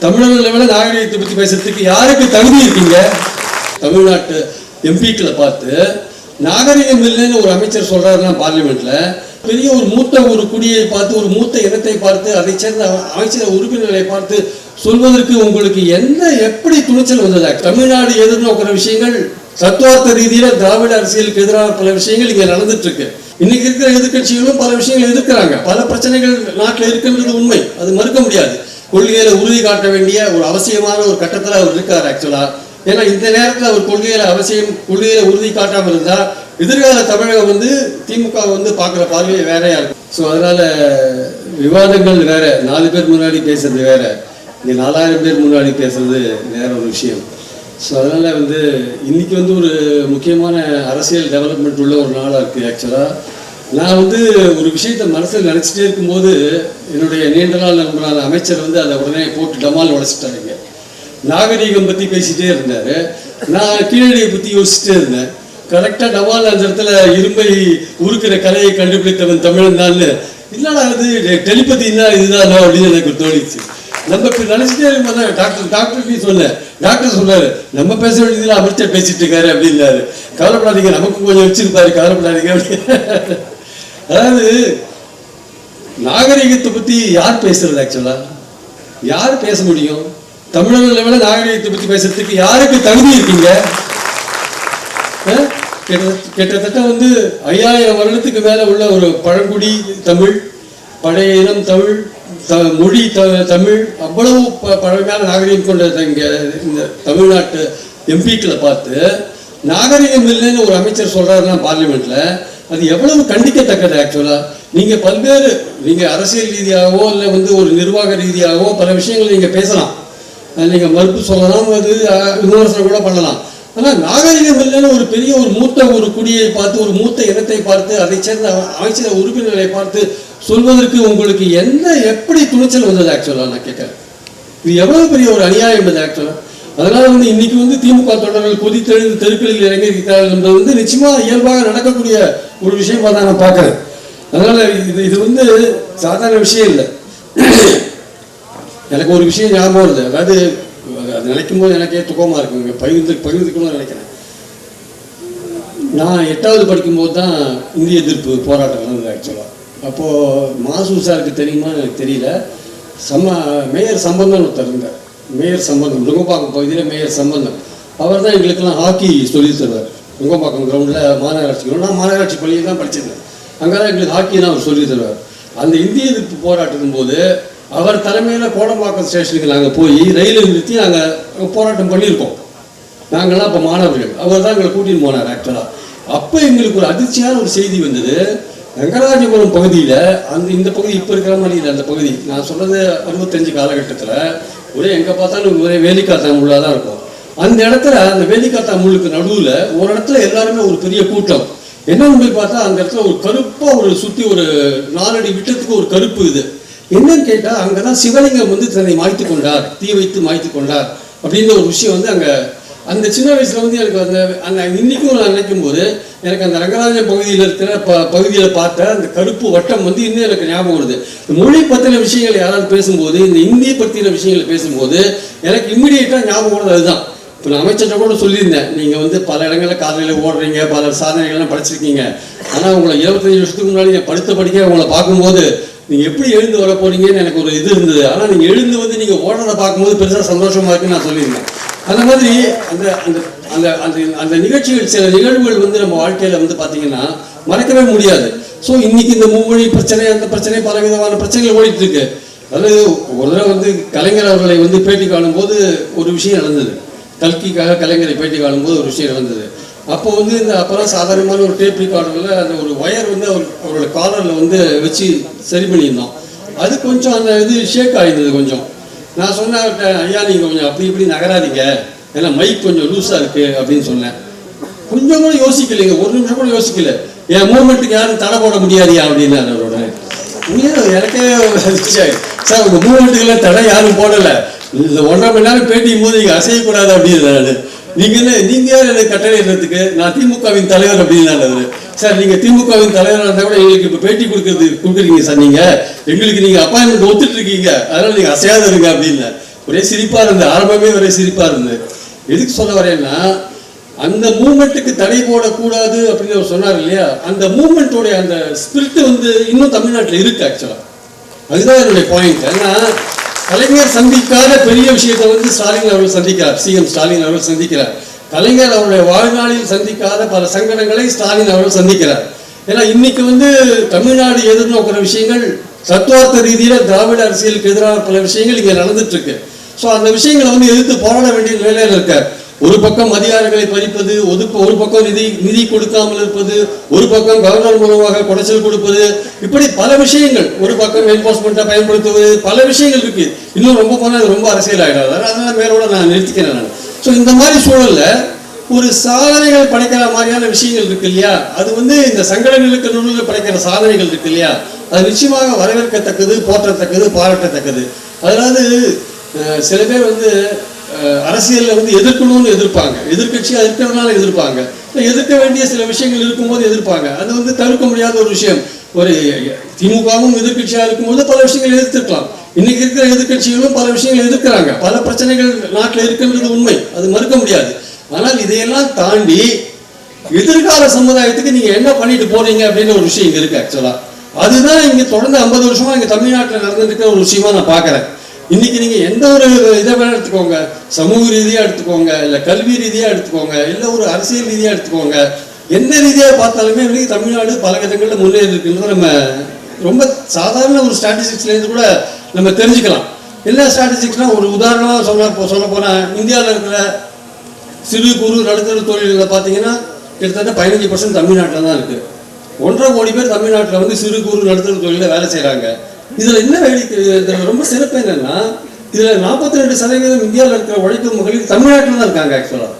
தமிழர்களை விட நாகரிகத்தை பற்றி பேசுறதுக்கு யாருக்கு தகுதி இருக்கீங்க? தமிழ்நாட்டு எம்பிக்களை பார்த்து நாகரிகம் இல்லைன்னு ஒரு அமைச்சர் சொல்றாருன்னா பார்லிமெண்ட்ல பெரிய ஒரு மூத்த ஒரு குடியை பார்த்து ஒரு மூத்த இனத்தை பார்த்து அதை சேர்ந்த அமைச்சர் உறுப்பினர்களை பார்த்து சொல்வதற்கு உங்களுக்கு என்ன எப்படி துணிச்சல் வந்ததா? தமிழ்நாடு எதிர்நோக்கிற விஷயங்கள் தத்துவார்த்த ரீதியில திராவிட அரசியலுக்கு எதிரான பல விஷயங்கள் இங்க நடந்துட்டு இருக்கு இன்னைக்கு இருக்கிற எதிர்க்கட்சிகளும் பல விஷயங்கள் எதிர்க்கிறாங்க. பல பிரச்சனைகள் நாட்டில் இருக்குன்றது உண்மை. அது மறுக்க முடியாது. கொள்கையில உறுதி காட்ட வேண்டிய ஒரு அவசியமான ஒரு கட்டத்துல அவர் இருக்கார் ஆக்சுவலா ஏன்னா இந்த நேரத்துல அவர் கொள்கையில அவசியம் கொள்கையில உறுதி காட்டாம இருந்தா எதிர்கால தமிழகம் வந்து திமுக வந்து பார்க்குற பார்வையே வேறையா இருக்கும். ஸோ அதனால விவாதங்கள் வேற நாலு பேர் முன்னாடி பேசுறது வேற இங்க நாலாயிரம் பேர் முன்னாடி பேசுறது வேற ஒரு விஷயம். ஸோ அதனால வந்து இன்னைக்கு வந்து ஒரு முக்கியமான அரசியல் டெவலப்மெண்ட் உள்ள ஒரு நாளாக இருக்கு ஆக்சுவலாக நான் வந்து ஒரு விஷயத்தை மனசில் நினச்சிட்டே இருக்கும்போது என்னுடைய நீண்ட நாள் நண்பரான அமைச்சர் வந்து அதை உடனே போட்டு டமால் உடைச்சிட்டாருங்க. நாகரீகம் பற்றி பேசிகிட்டே இருந்தார். நான் கீழடியை பற்றி யோசிச்சுட்டே இருந்தேன். கரெக்டாக டமால் அந்த இடத்துல இரும்பை உருக்கிற கலையை கண்டுபிடித்தவன் தமிழன் தான் இல்லடா அது டெலிபதினா இதுதானோ அப்படின்னு எனக்கு தோணிச்சு. நம்ம இப்போ நினச்சிட்டே இருக்கும்போது தான் டாக்டர் டாக்டர் சொன்னேன். டாக்டர் சொன்னார் நம்ம பேச வேண்டியதில் அமைச்சர் பேசிட்டு இருக்காரு அப்படின்னாரு. கவலைப்படாதீங்க நமக்கும் கொஞ்சம் வச்சிருப்பாரு கவலைப்படாதீங்க அப்படின்னு. அதாவது நாகரிகத்தை பத்தி யார் பேசுறது ஆக்சுவலா யார் பேச முடியும்? தமிழர்களை விட நாகரிகத்தை பத்தி பேசுறதுக்கு யாருக்கு தகுதி இருக்கீங்க? கிட்டத்தட்ட- கிட்டத்தட்ட வந்து ஐயாயிரம் வருடத்துக்கு மேல உள்ள ஒரு பழங்குடி தமிழ் பழைய இனம் தமிழ் த- மொழி த- தமிழ் அவ்வளவு ப- பழமையான நாகரிகம் கொண்ட இங்கே இந்த தமிழ்நாட்டு எம்பிக்களை பார்த்து நாகரிகம் இல்லைன்னு ஒரு அமைச்சர் சொல்றாருன்னா பார்லிமெண்ட்ல அது எவ்வளவு கண்டிக்கத்தக்கது ஆக்சுவலா நீங்க பல்வேறு நீங்க அரசியல் ரீதியாகவோ இல்லை வந்து ஒரு நிர்வாக ரீதியாகவோ பல விஷயங்கள் நீங்க பேசலாம். நீங்கள் நீங்க மறுப்பு சொல்லலாம் அது விமர்சனம் கூட பண்ணலாம். ஆனா நாகரிகம் இல்லைன்னு ஒரு பெரிய ஒரு மூத்த ஒரு குடியை பார்த்து ஒரு மூத்த இனத்தை பார்த்து அதை சேர்ந்த அமைச்சர் உறுப்பினர்களை பார்த்து சொல்வதற்கு உங்களுக்கு என்ன எப்படி துணிச்சல் வந்தது ஆக்சுவலா நான் கேட்குறேன் இது எவ்வளவு பெரிய ஒரு அநியாயம் இது ஆக்சுவலா அதனால வந்து இன்னைக்கு வந்து திமுக தொடர்கள் கொதித்தெழுந்து தெருக்களில் இறங்கி இருக்கிறார்கள் என்பது வந்து நிச்சயமா இயல்பாக நடக்கக்கூடிய ஒரு விஷயமா தான் நான் பார்க்கிறேன். அதனால இது இது வந்து சாதாரண விஷயம் இல்லை. எனக்கு ஒரு விஷயம் ஞாபகம் வருது. அதாவது அது நினைக்கும் போது எனக்கே துக்கமா இருக்குங்க பகிர்ந்து பகிர்ந்துக்கணும்னு நினைக்கிறேன். நான் எட்டாவது படிக்கும்போது தான் இந்திய எதிர்ப்பு போராட்டம் நடந்தது ஆக்சுவலாக அப்போது மாசு சாருக்கு தெரியுமா எனக்கு தெரியல. சம்ம மேயர் சம்பந்தம் ஒருத்தர் இருந்தார். மேயர் சம்பந்தம் நுங்கம்பாக்கம் பகுதியில் மேயர் சம்பந்தம். அவர் தான் எங்களுக்கெல்லாம் ஹாக்கி சொல்லி தருவார். நுங்கம்பாக்கம் கிரவுண்டில் மாநகராட்சி ground. நான் மாநகராட்சி பள்ளியில் தான் படிச்சிருந்தேன். அங்கே தான் எங்களுக்கு ஹாக்கி தான் அவர் சொல்லி தருவார். அந்த இந்திய எதிர்ப்பு போராட்டத்தின் போது அவர் தலைமையில் கோடம்பாக்கம் ஸ்டேஷனுக்கு நாங்கள் போய் ரயிலை நிறுத்தி நாங்கள் போராட்டம் பண்ணியிருக்கோம். நாங்கள்லாம் அப்போ மாணவர்கள். அவர் தான் எங்களை கூட்டின்னு போனார் ஆக்சுவலாக அப்போ எங்களுக்கு ஒரு அதிர்ச்சியான ஒரு செய்தி வந்தது. ரங்கராஜபுரம் பகுதியில் அந்த இந்த பகுதி இப்போ இருக்கிற மாதிரி இல்லை அந்த பகுதி. நான் சொல்கிறது அறுபத்தஞ்சு காலகட்டத்தில் ஒரே எங்கே பார்த்தாலும் ஒரே வேலிக்காத்தா முள்ளாக தான் இருக்கும். அந்த இடத்துல அந்த வேலிக்காத்தா முள்ளுக்கு நடுவில் ஒரு இடத்துல எல்லாருமே ஒரு பெரிய கூட்டம். என்ன உண்மை பார்த்தா அந்த இடத்துல ஒரு கருப்பாக ஒரு சுற்றி ஒரு நாலடி விட்டத்துக்கு ஒரு கருப்பு இது. என்னன்னு கேட்டால் அங்கே தான் சிவலிங்கம் வந்து தன்னை மாய்த்து கொண்டார் தீ வைத்து மாய்த்து கொண்டார். அப்படின்ற ஒரு விஷயம் வந்து அங்கே அந்த சின்ன வயசுல வந்து எனக்கு அந்த அந்த இன்னைக்கும் நான் நினைக்கும் போது எனக்கு அந்த ரங்கராஜ பகுதியில் இருக்கிற ப பகுதியில் பார்த்த அந்த கருப்பு வட்டம் வந்து இன்னும் எனக்கு ஞாபகம் வருது. இந்த மொழி பற்றின விஷயங்கள் யாராவது பேசும்போது இந்த இந்திய பற்றின விஷயங்கள் பேசும்போது எனக்கு இம்மிடியேட்டாக ஞாபகம் வருது அதுதான். இப்போ நான் அமைச்சர்கிட்ட கூட சொல்லியிருந்தேன் நீங்கள் வந்து பல இடங்களில் காலையில் ஓடுறீங்க பல சாதனைகள்லாம் படிச்சிருக்கீங்க. ஆனால் உங்களை இருபத்தஞ்சு வருஷத்துக்கு முன்னாடி நான் படுத்த படிக்க உங்களை பார்க்கும்போது நீங்கள் எப்படி எழுந்து வர போறீங்கன்னு எனக்கு ஒரு இது இருந்தது. ஆனால் நீங்கள் எழுந்து வந்து நீங்கள் ஓடுறதை பார்க்கும்போது பெருசாக சந்தோஷமாக இருக்குன்னு நான் சொல்லியிருந்தேன். அந்த மாதிரி அந்த அந்த அந்த அந்த அந்த நிகழ்ச்சிகள் சில நிகழ்வுகள் வந்து நம்ம வாழ்க்கையில வந்து பார்த்தீங்கன்னா மறக்கவே முடியாது. ஸோ இன்னைக்கு இந்த மும்மொழி பிரச்சனை அந்த பிரச்சனை பல விதமான பிரச்சனைகள் ஓடிட்டு இருக்கு அதாவது ஒரு தடவை வந்து கலைஞர் அவர்களை வந்து பேட்டி காணும்போது ஒரு விஷயம் நடந்தது. கல்கிக்காக கலைஞரை பேட்டி காணும்போது ஒரு விஷயம் நடந்தது. அப்போ வந்து இந்த அப்போலாம் சாதாரணமான ஒரு டேப் ரெக்கார்டரில் அந்த ஒரு ஒயர் வந்து அவர் அவரோட காலரில் வந்து வச்சு சரி பண்ணியிருந்தோம். அது கொஞ்சம் அந்த இது ஷேக் ஆயிருந்தது கொஞ்சம். நான் சொன்னேன் ஐயா நீங்கள் கொஞ்சம் அப்படி இப்படி நகராதீங்க. ஏன்னா மைக் கொஞ்சம் லூஸாக இருக்கு அப்படின்னு சொன்னேன். கொஞ்சம் கூட யோசிக்கலைங்க. ஒரு நிமிஷம் கூட யோசிக்கல. என் மூமெண்ட்டுக்கு யாரும் தடை போட முடியாதியா? அப்படின்னு அவரோட. எனக்கே சார் உங்க மூமெண்ட்டுக்கெல்லாம் தடை யாரும் போடல. இந்த ஒன்றரை மணி நேரம் பேட்டியும் போது நீங்க அசையக்கூடாது அப்படின்னு நான் நீங்க என்ன நீங்க எனக்கு கட்டளை இடுறதுக்கு நான் திமுகவின் தலைவர் அப்படின்னு அவரு. சார் நீங்க திமுகவின் தலைவராக இருந்தா கூட எங்களுக்கு இப்ப பேட்டி கொடுக்கறது கொடுக்குறீங்க சார். நீங்க எங்களுக்கு நீங்க அப்பாயின்மெண்ட் ஒத்துட்டு இருக்கீங்க. அதனால நீங்க அசையாத இருங்க அப்படின்னு. ஒரே சிரிப்பா இருந்து ஆரம்பமே ஒரே சிரிப்பா இருந்து. எதுக்கு சொல்ல வரேன்னா அந்த மூமெண்ட்டுக்கு தடை போடக்கூடாது அப்படின்னு அவர் சொன்னார் இல்லையா? அந்த மூமெண்ட்டோடைய அந்த ஸ்பிரிட் வந்து இன்னும் தமிழ்நாட்டில் இருக்கு ஆக்சுவலா அதுதான் என்னுடைய பாயிண்ட் ஏன்னா கலைஞர் சந்திக்காத பெரிய விஷயத்தை வந்து ஸ்டாலின் அவர்கள் சந்திக்கிறார். சிஎம் ஸ்டாலின் அவர்கள் சந்திக்கிறார். கலைஞர் அவருடைய வாழ்நாளில் சந்திக்காத பல சங்கடங்களை ஸ்டாலின் அவர்கள் சந்திக்கிறார். ஏன்னா இன்னைக்கு வந்து தமிழ்நாடு எதிர்நோக்கிற விஷயங்கள் தத்துவார்த்த ரீதியில திராவிட அரசியலுக்கு எதிரான பல விஷயங்கள் இங்கே நடந்துட்டு இருக்கு ஸோ அந்த விஷயங்களை வந்து எதிர்த்து போராட வேண்டிய வேலையில் இருக்கார். ஒரு பக்கம் அதிகாரங்களை பறிப்பது ஒரு ஒரு பக்கம் நிதி நிதி கொடுக்காமல் இருப்பது ஒரு பக்கம் கவர்னர் மூலமாக குடைச்சல் கொடுப்பது இப்படி பல விஷயங்கள். ஒரு பக்கம் என்போர்ஸ்மெண்ட்டை பயன்படுத்துவது பல விஷயங்கள் இருக்கு. இன்னும் ரொம்ப போனால் ரொம்ப அரசியல் ஆகிடாது அதனால மேலோட நான் நிறுத்திக்கிறேன் நான். ஸோ இந்த மாதிரி சூழலில் ஒரு சாதனைகள் படைக்கிற மாதிரியான விஷயங்கள் இருக்கு இல்லையா? அது வந்து இந்த சங்கடங்களுக்கு நூலில் படைக்கிற சாதனைகள் இருக்கு இல்லையா? அது நிச்சயமாக வரவேற்கத்தக்கது போற்றத்தக்கது பாராட்டத்தக்கது. அதாவது சில பேர் வந்து அரசியலில் வந்து எதிர்க்கணும்னு எதிர்ப்பாங்க. எதிர்க்கட்சியா இருக்கிறதுனால எதிர்ப்பாங்க. எதிர்க்க வேண்டிய சில விஷயங்கள் இருக்கும்போது எதிர்ப்பாங்க. அது வந்து தவிர்க்க முடியாத ஒரு விஷயம். ஒரு திமுகவும் எதிர்கட்சியாக இருக்கும்போது பல விஷயங்கள் எதிர்த்துக்கலாம் இன்னைக்கு இருக்கிற எதிர்க்கட்சிகளும் பல விஷயங்கள் எதிர்க்கிறாங்க. பல பிரச்சனைகள் நாட்டில் இருக்குன்றது உண்மை. அது மறுக்க முடியாது. ஆனால் இதையெல்லாம் தாண்டி எதிர்கால சமுதாயத்துக்கு நீங்க என்ன பண்ணிட்டு போறீங்க அப்படின்னு ஒரு விஷயம் இங்க இருக்கு ஆக்சுவலா அதுதான் இங்க தொடர்ந்து ஐம்பது வருஷமா இங்க தமிழ்நாட்டில் நடந்துருக்கிற ஒரு விஷயமா நான் பாக்குறேன் இன்னைக்கு நீங்க எந்த ஒரு இதை வேணா எடுத்துக்கோங்க. சமூக ரீதியா எடுத்துக்கோங்க இல்ல கல்வி ரீதியா எடுத்துக்கோங்க இல்ல ஒரு அரசியல் ரீதியா எடுத்துக்கோங்க. எந்த ரீதியா பார்த்தாலுமே இன்னைக்கு தமிழ்நாடு பல விதங்கள்ல முன்னேறி இருக்குன்றத நம்ம ரொம்ப சாதாரண ஒரு ஸ்டாட்டிஸ்டிக்ஸ்ல இருந்து கூட நம்ம தெரிஞ்சுக்கலாம். என்ன ஸ்டாட்டிஸ்டிக்ஸ்னா ஒரு உதாரணமாக சொன்ன சொல்ல போனால் இந்தியாவில் இருக்கிற சிறு குறு நடுத்தர தொழில்களை பார்த்தீங்கன்னா கிட்டத்தட்ட பதினஞ்சு பர்சன்ட் தமிழ்நாட்டில் தான் இருக்குது ஒன்றரை கோடி பேர் தமிழ்நாட்டில் வந்து சிறு குறு நடுத்தர தொழிலில் வேலை செய்கிறாங்க இதில் என்ன வேடிக்கை? இதில் ரொம்ப சிறப்பு என்னன்னா இதில் நாற்பத்தி ரெண்டு சதவீதம் இந்தியாவில் இருக்கிற உழைக்கும் மகளிர் தமிழ்நாட்டில் தான் இருக்காங்க ஆக்சுவலாக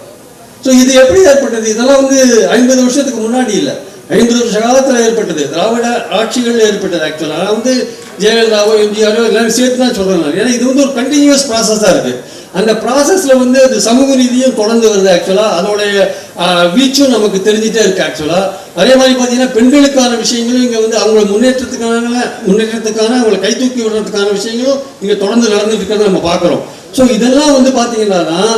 ஸோ இது எப்படி ஏற்பட்டது? இதெல்லாம் வந்து ஐம்பது வருஷத்துக்கு முன்னாடி இல்லை. ஐம்பது வருஷ காலத்தில் ஏற்பட்டது. திராவிட ஆட்சிகள் ஏற்பட்டது ஆக்சுவலாக நான் வந்து ஜெயலலிதாவோ எம்ஜிஆரோ எல்லாரும் சேர்த்து தான் சொல்கிறேன் நான். ஏன்னா இது வந்து ஒரு கண்டினியூஸ் ப்ராசஸாக இருக்குது அந்த ப்ராசஸில் வந்து அது சமூக ரீதியும் தொடர்ந்து வருது ஆக்சுவலாக அதோடைய வீச்சும் நமக்கு தெரிஞ்சுட்டே இருக்குது ஆக்சுவலாக அதே மாதிரி பார்த்தீங்கன்னா பெண்களுக்கான விஷயங்களும் இங்கே வந்து அவங்கள முன்னேற்றத்துக்கான முன்னேற்றத்துக்கான அவங்களை கை தூக்கி விடுறதுக்கான விஷயங்களும் இங்கே தொடர்ந்து நடந்துட்டு இருக்கிறத நம்ம பார்க்குறோம் ஸோ இதெல்லாம் வந்து பார்த்தீங்கன்னா தான்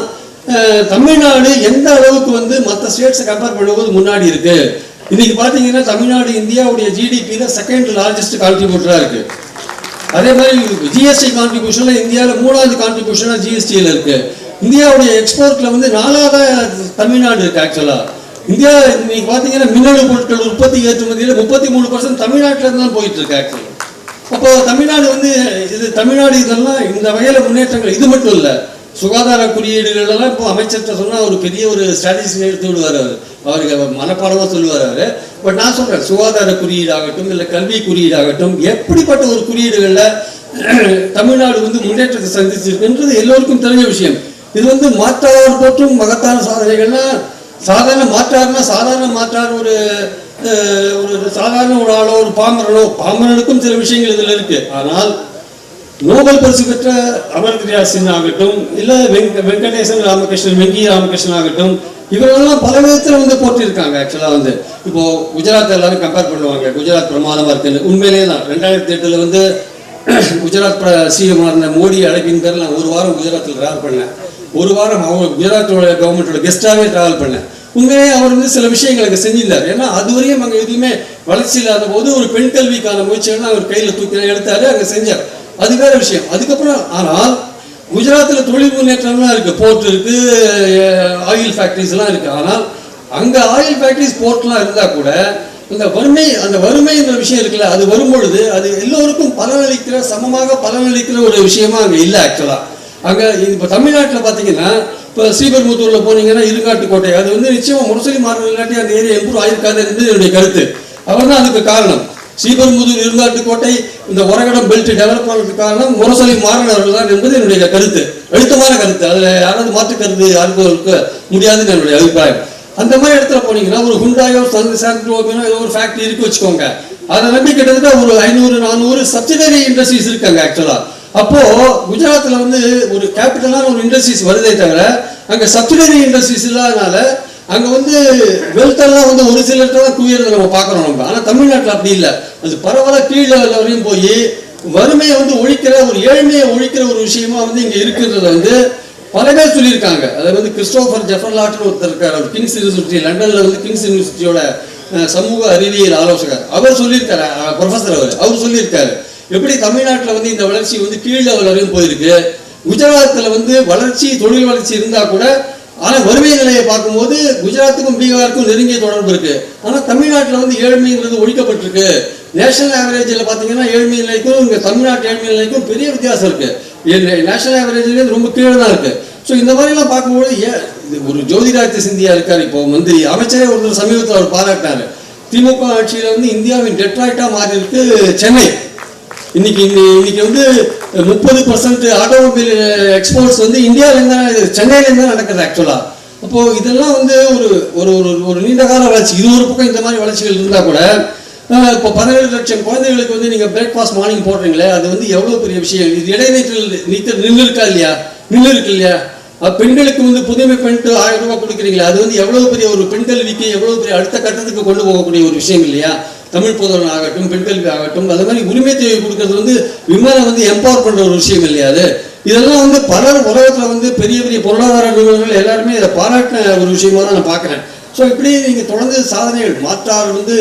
தமிழ்நாடு எந்த அளவுக்கு வந்து மற்ற ஸ்டேட்ஸை கம்பேர் பண்ணும்போது முன்னாடி இருக்குது இன்னைக்கு பார்த்தீங்கன்னா தமிழ்நாடு இந்தியாவுடைய ஜிடிபியில் செகண்ட் லார்ஜஸ்ட் கான்ட்ரிபியூட்டராக இருக்கு. அதே மாதிரி ஜிஎஸ்டி கான்ட்ரிபியூஷனில் இந்தியாவில் மூணாவது கான்ட்ரிபியூஷனாக ஜிஎஸ்டியில் இருக்கு. இந்தியாவுடைய எக்ஸ்போர்ட்டில் வந்து நாலாவது தமிழ்நாடு இருக்கு ஆக்சுவலாக இந்தியா இன்னைக்கு பார்த்தீங்கன்னா மின்னணு பொருட்கள் உற்பத்தி ஏற்றுமதியில் முப்பத்தி மூணு பர்சன்ட் தமிழ்நாட்டில் இருந்து தான் போயிட்டு இருக்கு ஆக்சுவலாக அப்போ தமிழ்நாடு வந்து இது தமிழ்நாடு இதெல்லாம் இந்த வகையில் முன்னேற்றங்கள் இது மட்டும் இல்லை. சுகாதார குறியீடுகள் எல்லாம் இப்போ அமைச்சர்கிட்ட சொன்னால் ஒரு பெரிய ஒரு ஸ்ட்ராட்டஜி எடுத்து விடுவார் அவர். அவருக்கு அவர் சொல்லுவார் அவர். பட் நான் சொல்கிறேன் சுகாதார குறியீடாகட்டும் இல்லை கல்வி குறியீடாகட்டும் எப்படிப்பட்ட ஒரு குறியீடுகளில் தமிழ்நாடு வந்து முன்னேற்றத்தை சந்திச்சிருக்குன்றது எல்லோருக்கும் தெரிஞ்ச விஷயம். இது வந்து மாற்றார் போற்றும் மகத்தான சாதனைகள்னா சாதாரண மாற்றார்னா சாதாரண மாற்றார் ஒரு ஒரு சாதாரண ஒரு ஆளோ ஒரு பாமரனோ பாமரனுக்கும் சில விஷயங்கள் இதில் இருக்குது ஆனால் நோபல் பரிசு பெற்ற அமர்ந்திரியா சிங் ஆகட்டும் இல்ல வெங்கடேசன் ராமகிருஷ்ணன் வெங்கி ராமகிருஷ்ணன் ஆகட்டும் இவர்களெல்லாம் பல விதத்துல வந்து போட்டிருக்காங்க ஆக்சுவலா வந்து. இப்போ குஜராத் எல்லாரும் கம்பேர் பண்ணுவாங்க. குஜராத் பிரமாதமா இருக்குன்னு. உண்மையிலேயே தான். ரெண்டாயிரத்தி எட்டுல வந்து குஜராத் சிஎம் இருந்த மோடி அழைப்பின் பேரில் நான் ஒரு வாரம் குஜராத்தில் டிராவல் பண்ணேன். ஒரு வாரம் அவங்க குஜராத்தோட கவர்மெண்டோட கெஸ்டாகவே டிராவல் பண்ணேன். உண்மையே அவர் வந்து சில விஷயங்களுக்கு செஞ்சிருந்தார். ஏன்னா அதுவரையும் அங்கே எதுவுமே வளர்ச்சி இல்லாத போது ஒரு பெண் கல்விக்கான முயற்சிகள் அவர் கையில் தூக்கி எடுத்தாரு அங்கே செஞ்சார். அது வேற விஷயம். அதுக்கப்புறம் ஆனால் குஜராத்தில் தொழில் முன்னேற்றம்லாம் இருக்குது போர்ட் இருக்குது ஆயில் ஃபேக்ட்ரிஸ்லாம் இருக்குது ஆனால் அங்கே ஆயில் ஃபேக்ட்ரிஸ் போர்ட்லாம் இருந்தால் கூட இந்த வறுமை அந்த வறுமைன்ற விஷயம் இருக்குல்ல அது வரும்பொழுது அது எல்லோருக்கும் பலனளிக்கிற சமமாக பலனளிக்கிற ஒரு விஷயமா அங்கே இல்லை ஆக்சுவலாக அங்கே இப்போ தமிழ்நாட்டில் பார்த்தீங்கன்னா இப்போ ஸ்ரீபெரும்புத்தூரில் போனீங்கன்னா இருங்காட்டுக்கோட்டை அது வந்து நிச்சயமாக முரசொலி மாறல் இல்லாட்டி அந்த ஏரியா இம்ப்ரூவ் ஆயிருக்காது என்பது என்னுடைய கருத்து. அவர் தான் அதுக்கு காரணம். ஸ்ரீபெரும்புதூர் இருங்காட்டுக்கோட்டை இந்த உரகடம் பெல்ட் டெவலப் ஆனதுக்கு காரணம் முரசொலி மாறன் தான் என்பது என்னுடைய கருத்து. எழுத்தமான கருத்து. அதில் யாராவது மாற்று கருத்து யாருக்கும் இருக்க முடியாதுன்னு என்னுடைய அபிப்பிராயம். அந்த மாதிரி இடத்துல போனீங்கன்னா ஒரு ஹுண்டாயோ சன் சாண்ட்ரோபினோ ஏதோ ஒரு ஃபேக்டரி இருக்கு வச்சுக்கோங்க. அதை நம்பி கிட்டத்தட்ட ஒரு ஐநூறு நானூறு சப்சிடரி இண்டஸ்ட்ரீஸ் இருக்காங்க ஆக்சுவலா அப்போ குஜராத்ல வந்து ஒரு கேபிட்டலான ஒரு இண்டஸ்ட்ரீஸ் வருதே தவிர அங்க சப்சிடரி இண்டஸ்ட்ரீஸ் இல்லாதனால அங்க வந்து வெல்த் எல்லாம் வந்து ஒரு சிலர்கிட்ட தான் குவியறதை நம்ம பார்க்கறோம் நம்ம. ஆனா தமிழ்நாட்டுல அப்படி இல்லை. அது பரவாயில்ல கீழே வரையும் போய் வறுமையை வந்து ஒழிக்கிற ஒரு ஏழ்மையை ஒழிக்கிற ஒரு விஷயமா வந்து இங்க இருக்கிறத வந்து பல பேர் சொல்லியிருக்காங்க. அதாவது வந்து கிறிஸ்டோபர் ஜெஃபர்லாட்னு ஒருத்தர் இருக்கார். அவர் கிங்ஸ் யூனிவர்சிட்டி லண்டன்ல வந்து கிங்ஸ் யூனிவர்சிட்டியோட சமூக அறிவியல் ஆலோசகர். அவர் சொல்லியிருக்காரு ப்ரொஃபஸர் அவர். அவர் சொல்லியிருக்காரு எப்படி தமிழ்நாட்டில் வந்து இந்த வளர்ச்சி வந்து கீழ் லெவல் வரையும் போயிருக்கு? குஜராத்தில் வந்து வளர்ச்சி தொழில் வளர்ச்சி இருந்தால் கூட ஆனால் வறுமை நிலையை பார்க்கும்போது குஜராத்துக்கும் பீகாருக்கும் நெருங்கிய தொடர்பு இருக்கு. ஆனால் தமிழ்நாட்டில் வந்து ஏழ்மைங்கிறது ஒழிக்கப்பட்டிருக்கு. நேஷனல் ஆவரேஜில் பார்த்தீங்கன்னா ஏழ்மை நிலைக்கும் இங்கே தமிழ்நாட்டு ஏழ்மை நிலைக்கும் பெரிய வித்தியாசம் இருக்கு. நேஷனல் ஆவரேஜ்லேருந்து ரொம்ப கீழே தான் இருக்கு. ஸோ இந்த மாதிரிலாம் பார்க்கும்போது ஏன் ஒரு ஜோதிராஜ்ய சிந்தியா இருக்கார் இப்போ மந்திரி அமைச்சரே ஒருத்தர் சமீபத்தில் அவர் பாராட்டினாரு. திமுக ஆட்சியில் வந்து இந்தியாவின் டெட்ராய்டாக மாறி இருக்கு சென்னை. இன்னைக்கு இன்னைக்கு வந்து முப்பது பர்சன்ட் ஆட்டோமொபைல் எக்ஸ்போர்ட்ஸ் வந்து இந்தியாவிலேருந்து சென்னையிலேருந்து சென்னையில நடக்குது ஆக்சுவலாக அப்போ இதெல்லாம் வந்து ஒரு ஒரு ஒரு ஒரு நீண்ட கால வளர்ச்சி. இது ஒரு பக்கம் இந்த மாதிரி வளர்ச்சிகள் இருந்தால் கூட இப்போ பதினேழு லட்சம் குழந்தைகளுக்கு வந்து நீங்கள் பிரேக்ஃபாஸ்ட் மார்னிங் போடுறீங்களே அது வந்து எவ்வளோ பெரிய விஷயம்? இது இடைநீற்றல் நீக்க நின்று இருக்கா இல்லையா? நின்று இருக்கு இல்லையா பெண்களுக்கு வந்து புதுமை பெண்ட்டு ஆயிரம் ரூபாய் கொடுக்குறீங்களா அது வந்து எவ்வளோ பெரிய ஒரு பெண் கல்விக்கு பெரிய அடுத்த கட்டத்துக்கு கொண்டு போகக்கூடிய ஒரு விஷயம் இல்லையா? தமிழ் புதல்வன் ஆகட்டும் பெண்கல்வி ஆகட்டும் அது மாதிரி உரிமை தேவை கொடுக்கறது வந்து விமானம் வந்து எம்பவர் பண்ணுற ஒரு விஷயம் இல்லையா அது? இதெல்லாம் வந்து பலர் உலகத்தில் வந்து பெரிய பெரிய பொருளாதார நிறுவனங்கள் எல்லாருமே இதை பாராட்டின ஒரு விஷயமா தான் நான் பார்க்குறேன். ஸோ இப்படி நீங்கள் தொடர்ந்து சாதனைகள் மாற்றார் வந்து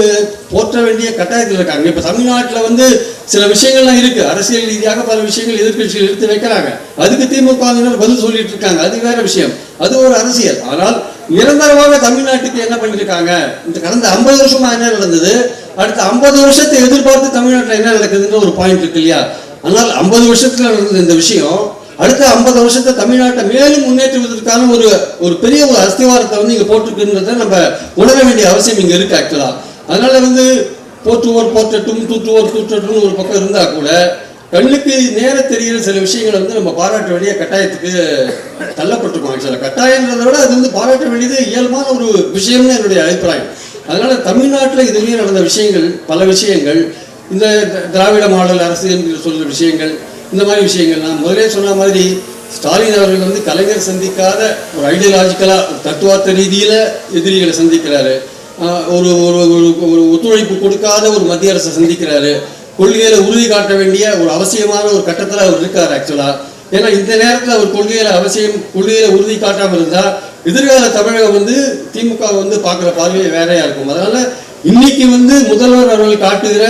போற்ற வேண்டிய கட்டாயத்தில் இருக்காங்க. இப்போ தமிழ்நாட்டில் வந்து சில விஷயங்கள்லாம் இருக்குது அரசியல் ரீதியாக பல விஷயங்கள் எதிர்க்கட்சிகள் எடுத்து வைக்கிறாங்க. அதுக்கு திமுகவினர் பதில் சொல்லிட்டு இருக்காங்க. அது வேற விஷயம். அது ஒரு அரசியல். ஆனால் நிரந்தரமாக தமிழ்நாட்டுக்கு என்ன பண்ணியிருக்காங்க இந்த கடந்த ஐம்பது வருஷமாக என்ன நடந்தது? அடுத்த ஐம்பது வருஷத்தை எதிர்பார்த்து தமிழ்நாட்டில் என்ன நடக்குதுன்ற ஒரு பாயிண்ட் இருக்கு இல்லையா? அதனால் ஐம்பது வருஷத்தில் நடந்தது இந்த விஷயம் அடுத்த ஐம்பது வருஷத்தை தமிழ்நாட்டை மேலும் முன்னேற்றுவதற்கான ஒரு ஒரு பெரிய ஒரு அஸ்திவாரத்தை வந்து இங்கே போட்டிருக்குன்றத நம்ம உணர வேண்டிய அவசியம் இங்கே இருக்கு ஆக்சுவலா அதனால வந்து போற்றுவோர் போற்றட்டும் தூற்றுவோர் தூற்றட்டும்னு ஒரு பக்கம் இருந்தா கூட கண்ணுக்கு நேர தெரிகிற சில விஷயங்களை வந்து நம்ம பாராட்ட வேண்டிய கட்டாயத்துக்கு தள்ளப்பட்டிருக்கோம் ஆக்சுவலாக கட்டாயன்றதை விட அது வந்து பாராட்ட வேண்டியது இயல்பான ஒரு விஷயம்னு என்னுடைய அபிப்பிராயம். அதனால தமிழ்நாட்டில் இதுலேயே நடந்த விஷயங்கள் பல விஷயங்கள் இந்த த- திராவிட மாடல் அரசியல் என்று சொல்ற விஷயங்கள் இந்த மாதிரி விஷயங்கள். நான் முதலே சொன்ன மாதிரி ஸ்டாலின் அவர்கள் வந்து கலைஞர் சந்திக்காத ஒரு ஐடியாலஜிக்கலா தத்துவார்த்த ரீதியில் எதிரிகளை சந்திக்கிறாரு. ஒரு ஒரு ஒரு ஒரு ஒத்துழைப்பு கொடுக்காத ஒரு மத்திய அரசை சந்திக்கிறாரு. கொள்கையில் உறுதி காட்ட வேண்டிய ஒரு அவசியமான ஒரு கட்டத்தில் அவர் இருக்கார் ஆக்சுவலாக ஏன்னா இந்த நேரத்தில் அவர் கொள்கையில் அவசியம் கொள்கையில உறுதி காட்டாமல் இருந்தால் எதிர்கால தமிழகம் வந்து திமுக வந்து பார்க்குற பார்வையை வேறையா இருக்கும். அதனால இன்னைக்கு வந்து முதல்வர் அவர்கள் காட்டுகிற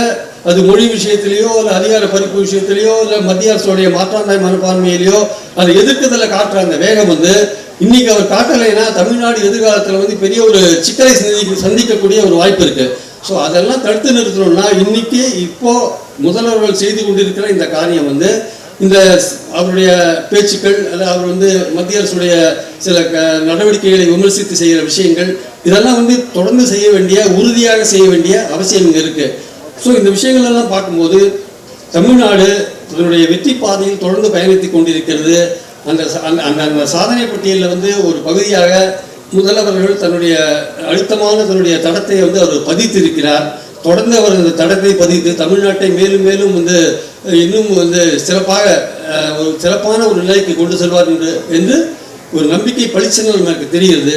அது மொழி விஷயத்திலேயோ இல்லை அதிகார பறிப்பு விஷயத்திலேயோ இல்லை மத்திய அரசுடைய மாற்றாந்தாய் மனப்பான்மையிலேயோ அதை எதிர்க்கிறதுல காட்டுற அந்த வேகம் வந்து இன்னைக்கு அவர் காட்டலைன்னா தமிழ்நாடு எதிர்காலத்தில் வந்து பெரிய ஒரு சிக்கலை சந்தி சந்திக்கக்கூடிய ஒரு வாய்ப்பு இருக்கு. ஸோ அதெல்லாம் தடுத்து நிறுத்தணும்னா இன்னைக்கு இப்போ முதல்வர்கள் செய்து கொண்டிருக்கிற இந்த காரியம் வந்து இந்த அவருடைய பேச்சுக்கள் அல்லது அவர் வந்து மத்திய அரசுடைய சில க- நடவடிக்கைகளை விமர்சித்து செய்கிற விஷயங்கள் இதெல்லாம் வந்து தொடர்ந்து செய்ய வேண்டிய உறுதியாக செய்ய வேண்டிய அவசியம் இங்கே இருக்குது ஸோ இந்த விஷயங்கள் எல்லாம் பார்க்கும்போது தமிழ்நாடு தன்னுடைய வெற்றி பாதையில் தொடர்ந்து பயணித்துக் கொண்டிருக்கிறது. அந்த அந்த- அந்த அந்த சாதனை பட்டியலில் வந்து ஒரு பகுதியாக முதல்வர்கள் தன்னுடைய அழுத்தமான தன்னுடைய தடத்தை வந்து அவர் பதித்திருக்கிறார். தொடர்ந்து அவர் அந்த தடத்தை பதித்து தமிழ்நாட்டை மேலும் மேலும் வந்து இன்னும் வந்து சிறப்பாக ஒரு சிறப்பான ஒரு நிலைக்கு கொண்டு செல்வார் என்று என்று ஒரு நம்பிக்கை பளிச்சென்று எனக்கு தெரிகிறது.